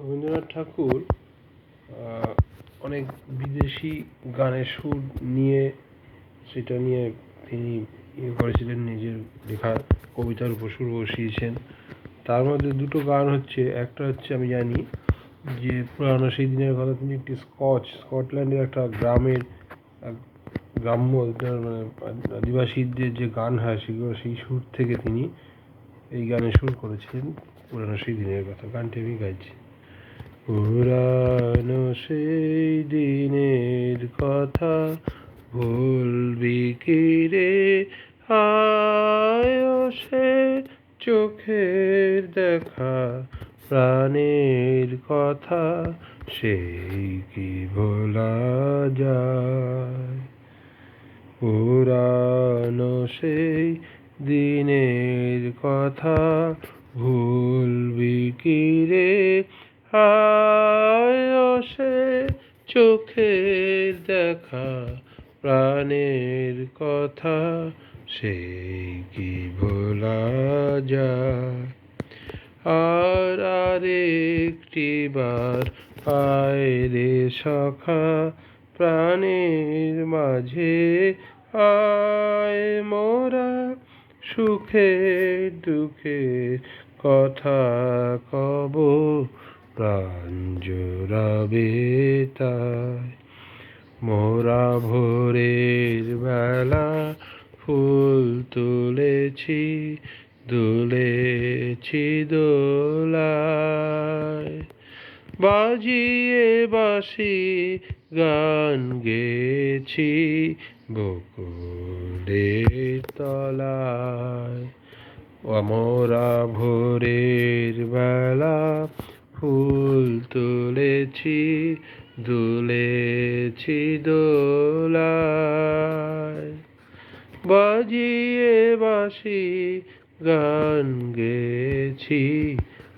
রবীন্দ্রনাথ ঠাকুর অনেক বিদেশি গানের সুর নিয়ে, সেটা নিয়ে তিনি ইয়ে করেছিলেন, নিজের লেখা, কবিতার উপর সুর বসিয়েছেন। তার মধ্যে দুটো গান হচ্ছে, একটা হচ্ছে আমি জানি যে পুরানো সেই দিনের কথা, তিনি একটি স্কচ, স্কটল্যান্ডের একটা গ্রামের গ্রাম্য মানে আদিবাসীদের যে গান হয়, সেগুলো সেই সুর থেকে তিনি এই গানে সুর করেছিলেন পুরানো সেই দিনের কথা। গানটি আমি গাইছি। পুরানো সেই দিনের কথা ভুলবি কি রে আয় সে চোখের দেখা, প্রাণের কথা সেই কি ভোলা যায়? পুরানো সেই দিনের কথা যায়। আর আরেকটি বার আয় রে সখা, প্রাণের মাঝে আয় মোরা সুখে, দুঃখে কথা কব, প্রাণ তাই। মোরা ভোরের বেলা ফুল তুলেছি, দুলেছি দোলায়। বাজিয়ে বাসি গান গেছি বকুলের তলায়। অমরা ভোরের বেলা ফুল তুলেছি, দুলেছি দোলায়। বাজিয়ে বাসি গান গেছি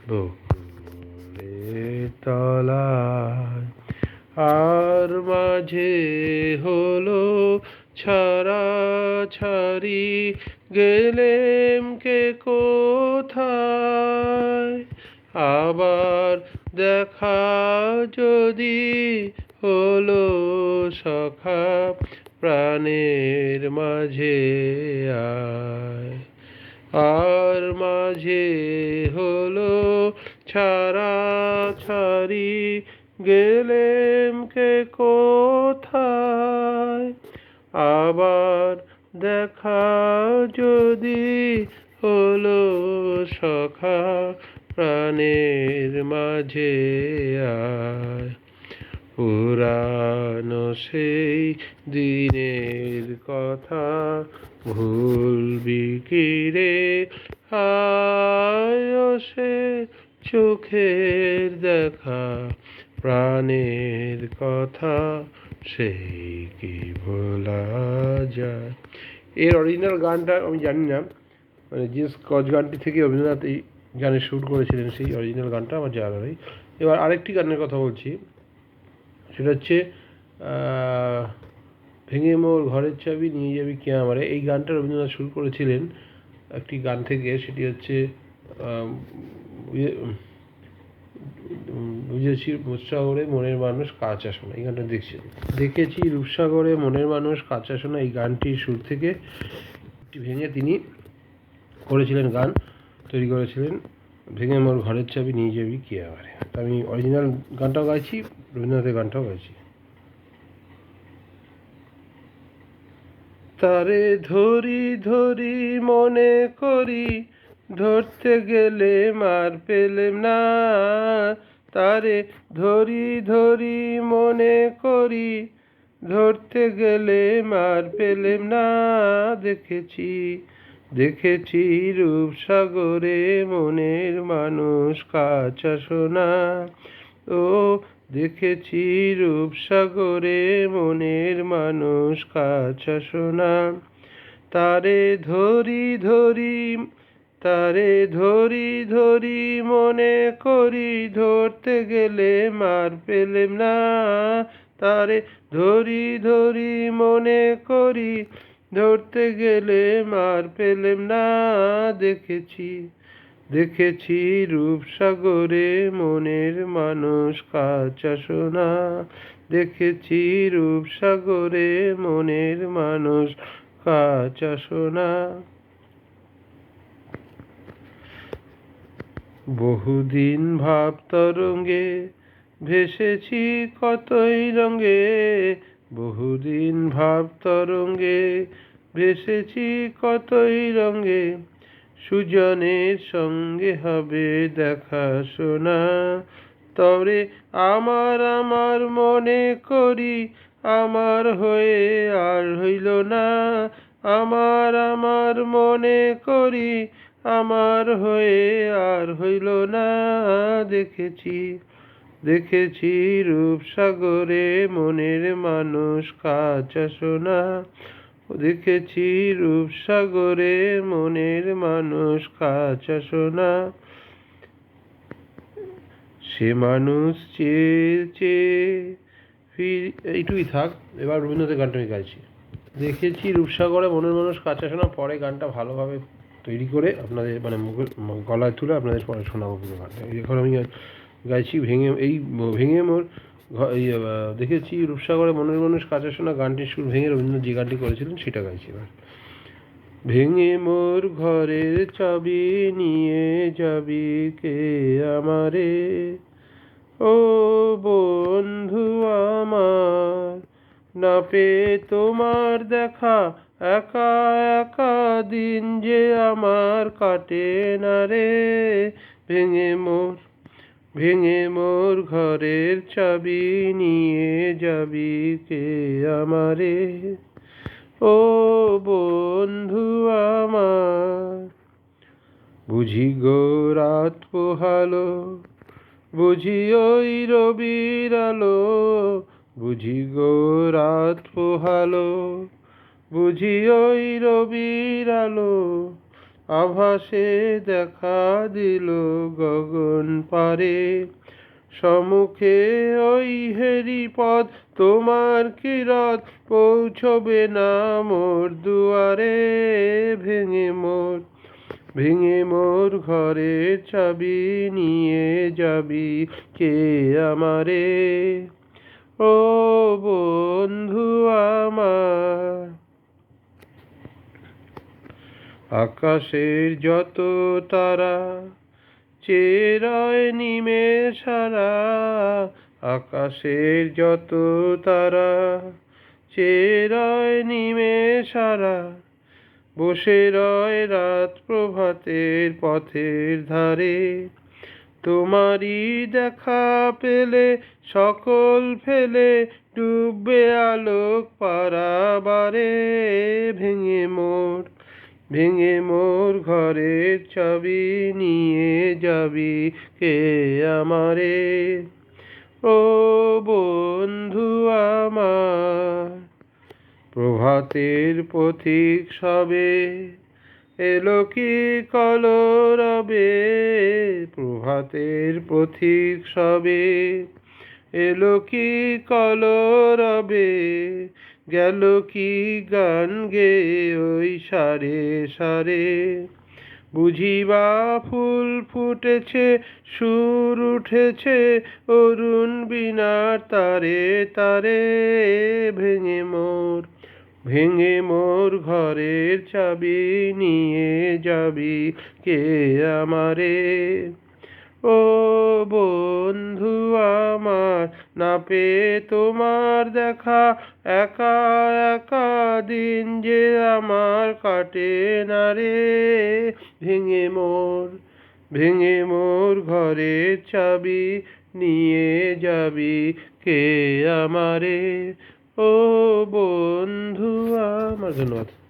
বকুলের তলায়। আর মাঝে হলো ছাড়া ছাড়ি গেলেম কে কোথায়? আবার দেখা যদি হলো সখা প্রাণের মাঝে আয়। আর মাঝে হলো ছাড়া ছাড়ি গেলেম কে কোথায়? আবার দেখা যদি হলো সখা প্রাণের মাঝে আয়। পুরানো সেই দিনের কথা ভুলবি কি রে? সে চোখের দেখা, প্রাণের কথা সেই কি ভোলা যায়? এর অরিজিনাল গানটা আমি জানি না মানে যে স্কচ গানটি থেকে রবীন্দ্রনাথ এই গানের সুর করেছিলেন সেই অরিজিনাল গানটা আমার জানা নেই। এবার আরেকটি গানের কথা বলছি। সেটা হচ্ছে ভেঙে মোর ঘরের চাবি নিয়ে যাবি কে আমারে। এই গানটা রবীন্দ্রনাথ শুরু করেছিলেন একটি গান থেকে সেটি হচ্ছে ইয়ে, বুঝেছি রূপসাগরে মনের মানুষ কাঁচা শোনা এই গানটা দেখছি। দেখেছি রূপসাগরে মনের মানুষ কাঁচা শোনা এই গানটির সুর থেকে ভেঙে তিনি করেছিলেন গান তৈরি করেছিলেন ভেঙে মোর ঘরের চাবি নিয়ে যাবি কে আমারে? আমি অরিজিনাল গানটাও গাইছি রবীন্দ্রনাথের গানটাও গাইছি তারে ধরি ধরি মনে করি, ধরতে গেলে মার পেলেম না। তারে ধরি ধরি মনে করি, ধরতে গেলে মার পেলেম না। দেখেছি দেখেছি রূপসাগরে মনের মানুষ কাঁচা সোনা। ও দেখেছি রূপসাগরে মনের মানুষ কাছা সোনা। তারে ধরি ধরি, তারে ধরি ধরি, মনে করি ধরতে গেলে মার পেলেম না। তারে ধরি ধরি, মনে করি ধরতে গেলে মার পেলেম না। দেখেছি দেখেছি রূপসাগরে মনের মানুষ কাঁচা সোনা। দেখেছি রূপসাগরে মনের মানুষ কাঁচা সোনা। বহুদিন ভাব তরঙ্গে ভেসেছি কতই রঙ্গে। বহুদিন ভাব তরঙ্গে ভেসেছি কতই রঙ্গে। সুজনের সঙ্গে হবে দেখা শোনা। তবে আমার আমার মনে করি, আমার হয়ে আর হইল না। আমার আমার মনে করি, আমার হয়ে আর হইল না। দেখেছি দেখেছি রূপসাগরে মনের মানুষ কাঁচা সোনা। দেখেছি রূপসাগরে মনের মানুষ কাঁচা সোনা। সে মানুষ চেয়ে চেয়ে ফির থাক, এবার রবীন্দ্রনাথের গানটা আমি গাইছি। দেখেছি রূপসাগরে মনের মানুষ কাঁচা শোনা পরে গানটা ভালোভাবে তৈরি করে আপনাদের মানে মুখে গলায় তুলে আপনাদের পরে শোনাবো পুরো গানটা। এখন আমি গাইছি, ভেঙে, এই ভেঙে মোর দেখেছি রূপসাগরে মনের মানুষ কাঁচা শোনা গানটির সুর ভেঙে রবীন্দ্রনাথ যে গানটি করেছিলেন সেটা গাইছি এবার ভেঙে মোর ঘরের চাবি নিয়ে যাবি কে আমারে? ও বন্ধু আমার, না পেয়ে তোমার দেখা, একা একা দিন যে আমার কাটে না রে। ভেঙে মোর ভেঙে মোর ঘরের চাবি নিয়ে যাবি কে আমারে? ও বন্ধু আমার, বুঝি গো রাত পোহালো, বুঝি ওই রবির আলো, বুঝি গো রাত পোহালো, বুঝি ওই রবির আলো আভাসে দেখা দিল গগন পারে। সমুখে ওই হেরি পথ তোমার কিরত পৌঁছবে না মোর দুয়ারে, ভেঙে মোর ভেঙে মোর ঘরে চাবি নিয়ে যাবি কে আমারে? ও বন্ধু আমার আকাশের যত তারা, চেরায় নিমে সারা, আকাশের যত তারা, চেরায় নিমে সারা, বসে রয় রাত প্রভাতের পথের ধারে। তোমারই দেখা পেলে, সকল ফেলে, ডুববে আলোক পারাবারে ভেঙে মোর ভেঙে মোর ঘরের চাবি নিয়ে যাবি কে আমারে? ও বন্ধু আমার, প্রভাতের পথিক সবে, এলো কি কলরবে প্রভাতের পথিক সবে, এলো কি কলরবে গেল কি গান গে ওই সারে সারে? বুঝিবা ফুল ফুটেছে, সুর উঠেছে, অরুণ বিনার তারে তারে ভেঙে মোর ভেঙে মোর ঘরের চাবি নিয়ে যাবি কে আমারে? ও বন্ধু আমার, না পেয়ে তোমার দেখা, একা একা দিন যে আমার কাটে না রে। ভেঙে মোর ভেঙে মোর ঘরের চাবি নিয়ে যাবি কে আমারে? ও বন্ধু আমার, ধন্যবাদ।